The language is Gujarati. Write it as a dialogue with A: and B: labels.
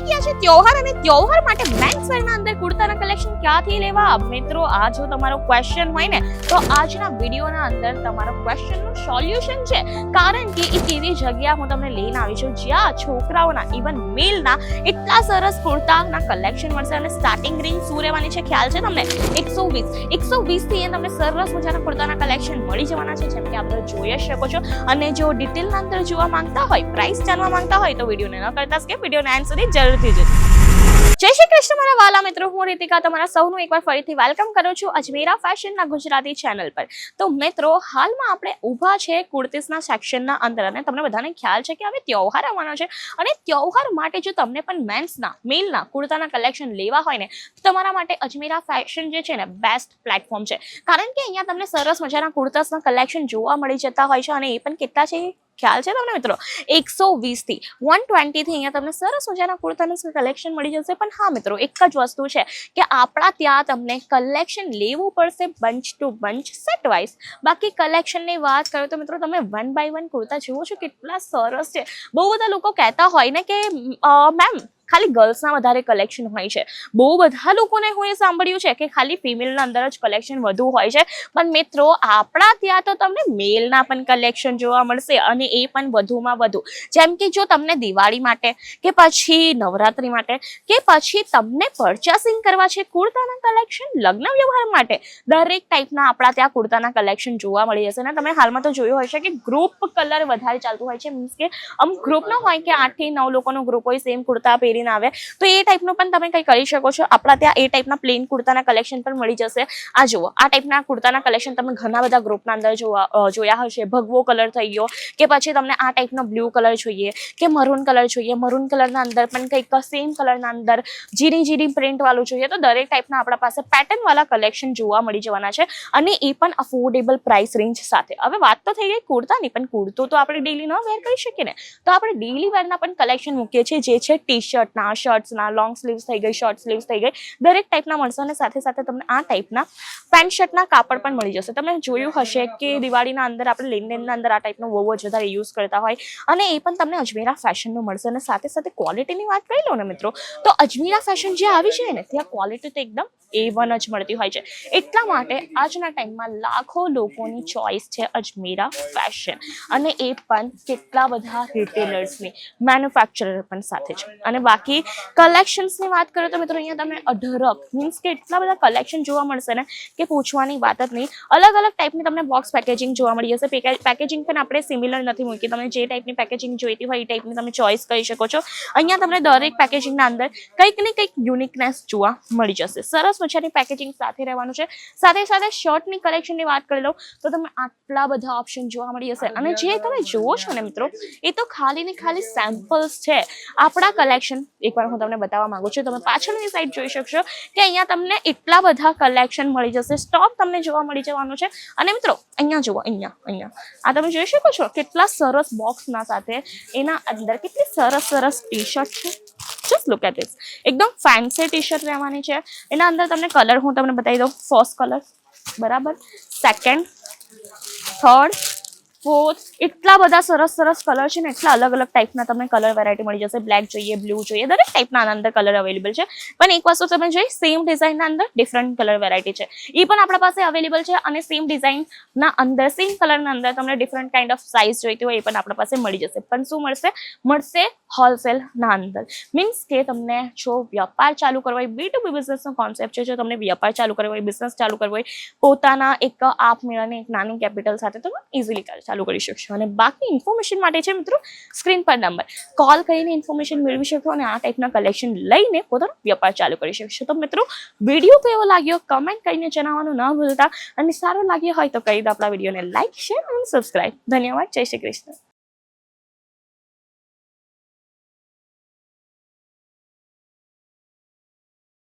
A: આવી ગયા છે? ત્યોહાર અને ત્યોહાર માટે મેન્સ વેરના અંદર કુર્તાના કલેક્શન ક્યાંથી લેવા? મિત્રો, આ જો તમારો ક્વેશ્ચન હોય ને, તો આજના વિડીયોના અંદર તમારો ક્વેશ્ચનનું સોલ્યુશન છે. કારણ કે એક એવી જગ્યા હું તમને લઈને આવી છું, જ્યાં છોકરાઓના ઇવન મેલના એટલા સરસ કુર્તાના કલેક્શન મળશે અને સ્ટાર્ટિંગ રેન્જ શું રહેવાની છે ખ્યાલ છે તમને? એકસો વીસ. એકસો વીસથી એ તમને સરસ મજાના કુર્તાના કલેક્શન મળી જવાના છે, જેમ કે આપણે જોઈ શકો છો. અને જો ડિટેલના અંદર જોવા માંગતા હોય પ્રાઇસ જાણવા માંગતા હોય, તો વિડીયોને ન કરતા કે વિડીયોને એન્ડ સુધી જરૂરથી જય શ્રી કૃષ્ણ મારા વાલા મિત્રો, હું રીતિકા તમારા સૌનું એકવાર ફરીથી વેલકમ કરું છું અજમેરા ફેશનના ગુજરાતી ચેનલ પર. તો મિત્રો, હાલમાં આપણે ઊભા છે કુર્તીસના સેક્શનના અંદર અને તમને બધાને ખ્યાલ છે કે હવે તહેવાર આવવાનો છે અને ત્યોહાર માટે જો તમને પણ મેન્સના મેલના કુર્તાના કલેક્શન લેવા હોય ને, તો તમારા માટે અજમેરા ફેશન જે છે ને બેસ્ટ પ્લેટફોર્મ છે. કારણ કે અહીંયા તમને સરસ મજાના કુર્તાસના કલેક્શન જોવા મળી જતા હોય છે અને એ પણ કેટલા છે? ખ્યાલ છે તમને મિત્રો? એકસો વીસથી વન ટ્વેન્ટીથી અહીંયા તમને સરસ મજાના કુર્તાનું કલેક્શન મળી જશે. પણ હા મિત્રો, એક જ વસ્તુ છે કે આપણા ત્યાં તમને કલેક્શન લેવું પડશે bunch to bunch set wise બાકી કલેક્શનની વાત કરો તો મિત્રો, તમે વન બાય વન કુર્તા જુઓ છો, કેટલા સરસ છે. બહુ બધા લોકો કહેતા હોય ને કે મેમ ખાલી ગર્લ્સના વધારે કલેક્શન હોય છે. બહુ બધા લોકોને હું એ સાંભળ્યું છે કે ખાલી ફિમેલના અંદર જ કલેક્શન વધુ હોય છે. પણ મિત્રો, આપણા ત્યાં તો તમને મેલના પણ કલેક્શન જોવા મળશે અને એ પણ વધુમાં વધુ. જેમ કે જો તમને દિવાળી માટે કે પછી નવરાત્રી માટે કે પછી તમને પરચેસિંગ કરવા છે કુર્તાના કલેક્શન લગ્ન વ્યવહાર માટે, દરેક ટાઈપના આપણા ત્યાં કુર્તાના કલેક્શન જોવા મળી જશે. અને તમે હાલમાં તો જોયું હશે કે ગ્રુપ કલર વધારે ચાલતું હોય છે. મીન્સ કે અમુક ગ્રુપનો હોય કે આઠથી નવ લોકોનો ગ્રુપ હોય સેમ કુર્તા પહેરીને આવે. તો એ ટાઈપનું પણ તમે કંઈ કરી શકો છો. આપણા ત્યાં એ ટાઈપના પ્લેન કુર્તાના કલેક્શન પણ મળી જશે. આ જુઓ, આ ટાઈપના કુર્તાના કલેક્શન તમે ઘણા બધા ગ્રુપના અંદર જોવા જોયા હશે. ભગવો કલર થઈ ગયો કે પછી તમને આ ટાઈપનો બ્લુ કલર જોઈએ કે મરૂન કલર જોઈએ. મરૂન કલરના અંદર પણ કંઈક સેમ કલરના અંદર જીરી જીરી પ્રિન્ટ વાળું જોઈએ તો દરેક ટાઈપના આપણા પાસે પેટર્ન વાળા કલેક્શન જોવા મળી જવાના છે અને એ પણ અફોર્ડેબલ પ્રાઇસ રેન્જ સાથે. હવે વાત તો થઈ ગઈ કુર્તાની, પણ કુર્તો તો આપણે ડેલી ન વેર કરી શકીએ ને? તો આપણે ડેલી વેરના પણ કલેક્શન મૂકીએ છીએ, જે છે ટી શર્ટના શર્ટ્સના લોંગ સ્લીવ્સ થઈ ગઈ શોર્ટ સ્લીવ્સ થઈ ગઈ, દરેક ટાઈપના મળશે અને સાથે સાથે તમને આ ટાઈપના પેન્ટ શર્ટના કાપડ પણ મળી જશે. તમે જોયું હશે કે દિવાળીના અંદર આપણે લેનદેનના અંદર આ ટાઈપનો બહુ જ વધારે યુઝ કરતા હોય અને એ પણ તમને અજમેરા ફેશનનું મળશે. અને સાથે સાથે ક્વોલિટીની વાત કરી લો ને મિત્રો, તો અજમેરા ફેશન જે આવી છે ને, ત્યાં ક્વોલિટી તો એકદમ એ વન જ મળતી હોય છે. એટલા માટે આજના ટાઈમમાં લાખો લોકોની ચોઈસ છે અજમેરા ફેશન અને એ પણ કેટલા બધા રિટેલર્સની મેન્યુફેક્ચરર પણ સાથે છે. અને બાકી કલેક્શન્સની વાત કરો તો મિત્રો અહીંયા તમને અઢળક મીન્સ કે એટલા બધા કલેક્શન જોવા મળશે ને કે પૂછવાની વાત જ નહીં. અલગ અલગ ટાઈપની તમને બોક્સ પેકેજિંગ જોવા મળી જશે. પેકેજિંગ પણ આપણે સિમિલર નથી મૂકી. તમે જે ટાઈપની પેકેજિંગ જોઈતી હોય એ ટાઈપની તમે ચોઈસ કરી શકો છો. અહીંયા તમને દરેક પેકેજિંગના અંદર કંઈક ને કંઈક યુનિકનેસ જોવા મળી જશે. સરસ મજાની પેકેજિંગ સાથે રહેવાનું છે. સાથે સાથે શર્ટની કલેક્શનની વાત કરી લો, તો તમે આટલા બધા ઓપ્શન જોવા મળી જશે. અને જે તમે જુઓ છો ને મિત્રો, એ તો ખાલી ને ખાલી સેમ્પલ્સ છે. આપણા કલેક્શન એકવાર હું તમને બતાવવા માંગુ છું, તમે પાછળની સાઈડ જોઈ શકશો કે અહીંયા તમને એટલા બધા કલેક્શન મળી જશે. સ્ટોક તમને જોવા મળી જવાનું છે. અને મિત્રો, અહીંયા જુઓ, અહીંયા અહીંયા. આ તમે જોઈ શકો છો કેટલા સરસ બોક્સના સાથે એના અંદર કેટલી સરસ સરસ ટી શર્ટ છે. જસ્ટ લુક એટ ધીસ એકદમ ફેન્સી ટી શર્ટ રહેવાની છે. એના અંદર તમને કલર હું તમને બતાવી દઉં. ફર્સ્ટ કલર બરાબર. સેકન્ડ થર્ડ ફોર્થ એટલા બધા સરસ સરસ કલર છે ને, એટલા અલગ અલગ ટાઈપના તમને કલર વેરાયટી મળી જશે. બ્લેક જોઈએ બ્લુ જોઈએ, દરેક ટાઈપના અંદર કલર અવેલેબલ છે. પણ એક વસ્તુ તમે જોઈ સેમ ડિઝાઇનના અંદર ડિફરન્ટ કલર વેરાયટી છે. એ પણ આપણા પાસે અવેલેબલ છે અને સેમ ડિઝાઇનના અંદર સેમ કલરના અંદર તમને ડિફરન્ટ કાઇન્ડ ઓફ સાઇઝ જોઈતી હોય એ પણ આપણા પાસે મળી જશે. પણ શું મળશે? મળશે હોલસેલના અંદર મીન્સ કે તમને જો વ્યાપાર ચાલુ કરવો હોય બી ટુ બી બિઝનેસનો કોન્સેપ્ટ છે, જો તમને વ્યાપાર ચાલુ કરવો હોય બિઝનેસ ચાલુ કરવો હોય, પોતાના એક આપમેળાને એક નાનું કેપિટલ સાથે તમે ઇઝીલી ચાલુ કરી શકશો. અને બાકી ઇન્ફોર્મેશન માટે છે મિત્રો સ્ક્રીન પર નંબર કોલ કરીને ઇન્ફોર્મેશન મેળવી શકશો અને આ ટાઈપના કલેક્શન લઈને પોતાનો વ્યાપાર ચાલુ કરી શકશો. તો મિત્રો વીડિયો કેવો લાગ્યો? કમેન્ટ કરીને જણાવવાનું ન ભૂલતા. અને સારો લાગ્યો હોય તો કહી દો આપણા વિડીયોને લાઈક શેર અને સબસ્ક્રાઈબ ધન્યવાદ. જય શ્રી કૃષ્ણ.